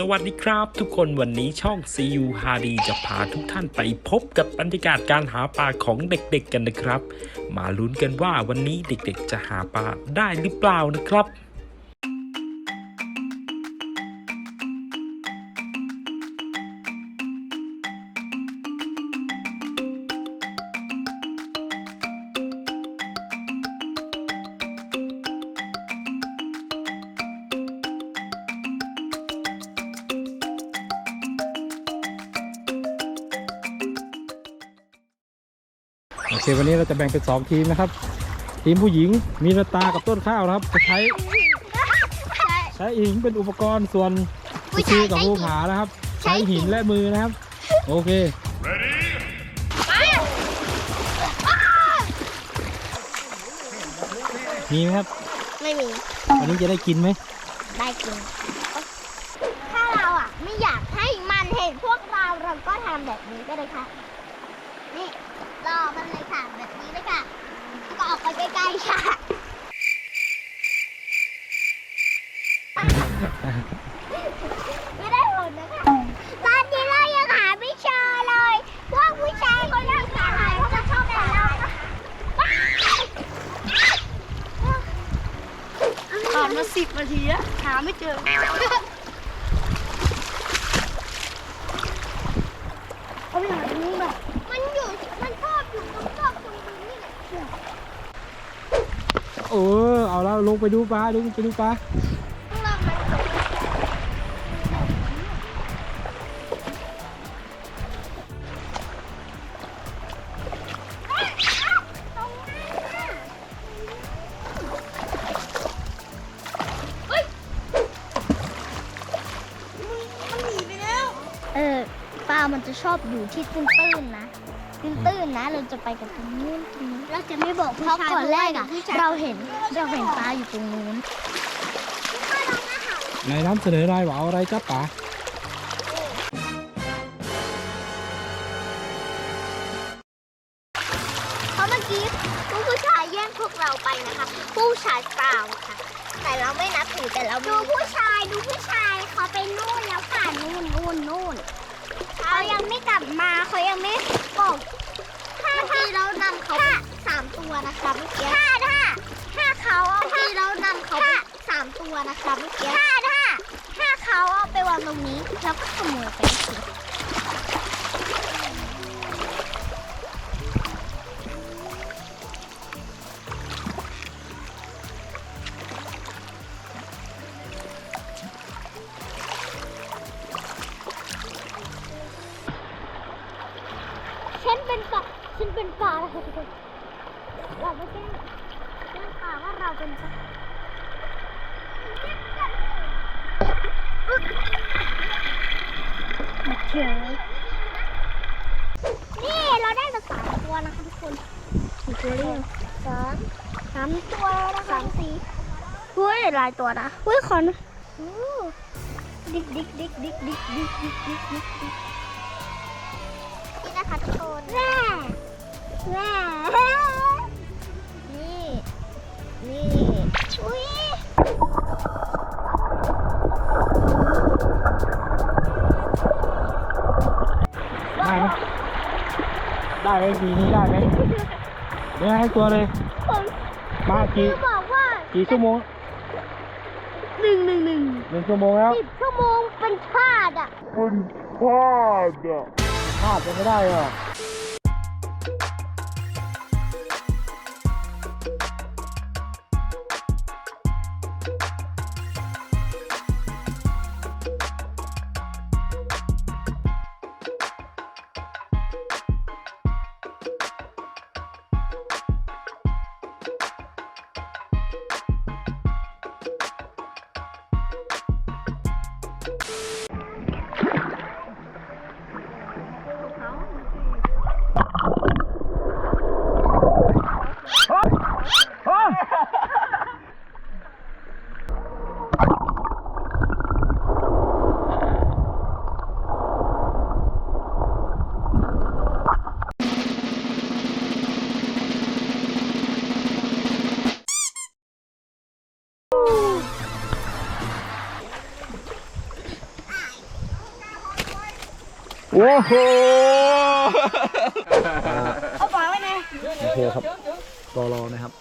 สวัสดีครับทุกคนวันนี้ช่อง CU h a d จะพาทุกท่านไปพบกับบรรยากาศการหาปลาของเด็กๆกันนะครับ มาลุ้นกันว่าวันนี้เด็กๆจะหาปลาได้หรือเปล่านะครับ โอเค วันนี้เราจะแบ่งเป็น 2 ทีมนะครับ ทีมผู้หญิงมีนาตากับต้นข้าวนะครับจะใช้ใช้หินเป็นอุปกรณ์ส่วนผู้ชีกับผู้ผานะครับ ใช้หินและมือนะครับ โอเคมีไหมครับ ไม่มีวันนี้จะได้กินไหมได้กิน ถ้าเราอะ ไม่อยากให้มันเห็นพวกเราเราก็ทำแบบนี้ก็ได้ค่ะ นี่รอมันเลยค่ะ แบบนี้เลยค่ะแล้วก็ออกไปใกล้ๆ ค่ะ ไม่ได้ผลนะคะตอนนี้เรายังหาไม่เจอเลยพวกผู้ชายคนนั้นหายเขาจะชอบแต่เรานะคะผ่านมาสิบนาทีแล้วหาไม่เจอ ไปดูปลาลุไปดูปลาเออปลามันจะชอบอยู่ที่ตื้นๆนะ ตื้นๆนะ เราจะไปกับตรงนู้นตรงนี้เราจะไม่บอกเพราะก่อนแรกอะเราเห็นเราเห็นปลาอยู่ตรงนู้นในน้ำเสนอรายว่าเอาอะไรจ้าป๋าเพราะเมื่อกี้ผู้ผู้ชายแย่งพวกเราไปนะคะ ผู้ชายเปล่าค่ะ แต่เราไม่นับถือแต่เราดูผู้ชายดูผู้ชายเขาไปนู่นแล้วค่ะนู่นนู่นนู่น เขายังไม่กลับมาเขายังไม่บอกถ้าทีเรานำเขาไปสามตัวนะคะเมื่อกี้ถ้าถ้าถ้าเขาเอาทีเรานำเขาไปสามตัวนะคะเมื่อกี้ถ้าถ้าถ้าเขาเอาไปวางตรงนี้แล้วก็ขโมยไป ฉันเป็นปลาแล้วค่ะทุกคนเราไม่แกล้งแกล้งปลาว่าเราเป็นปลาเฉยนี่เราได้มาสามตัวนะคะทุกคนกี่ตัวเรียงสามสามตัวนะคะสามสี่เฮ้ยหลายตัวนะเฮ้ยขอนะโอ้ดิกดิกดิกดิกดิกดิกดิกดิกดิกดิกนี่นะคะทุกคนแม่แม่นี่ นี่ อุ้ยได้ไหมได้ไหมทีนี้ได้ไหมเดี๋ยวให้ตัวเลย ผมมากี่คือบอกว่ากี่ชั่วโมงหนึ่งหนึ่งหนึ่งหนึ่งชั่วโมงแล้วสิบชั่วโมงเป็นพลาดอะพลาดขาดจะไม่ได้หรอ โอ้โหเอาปล่อยไว้ไงโอเคครับรอรอนะครับ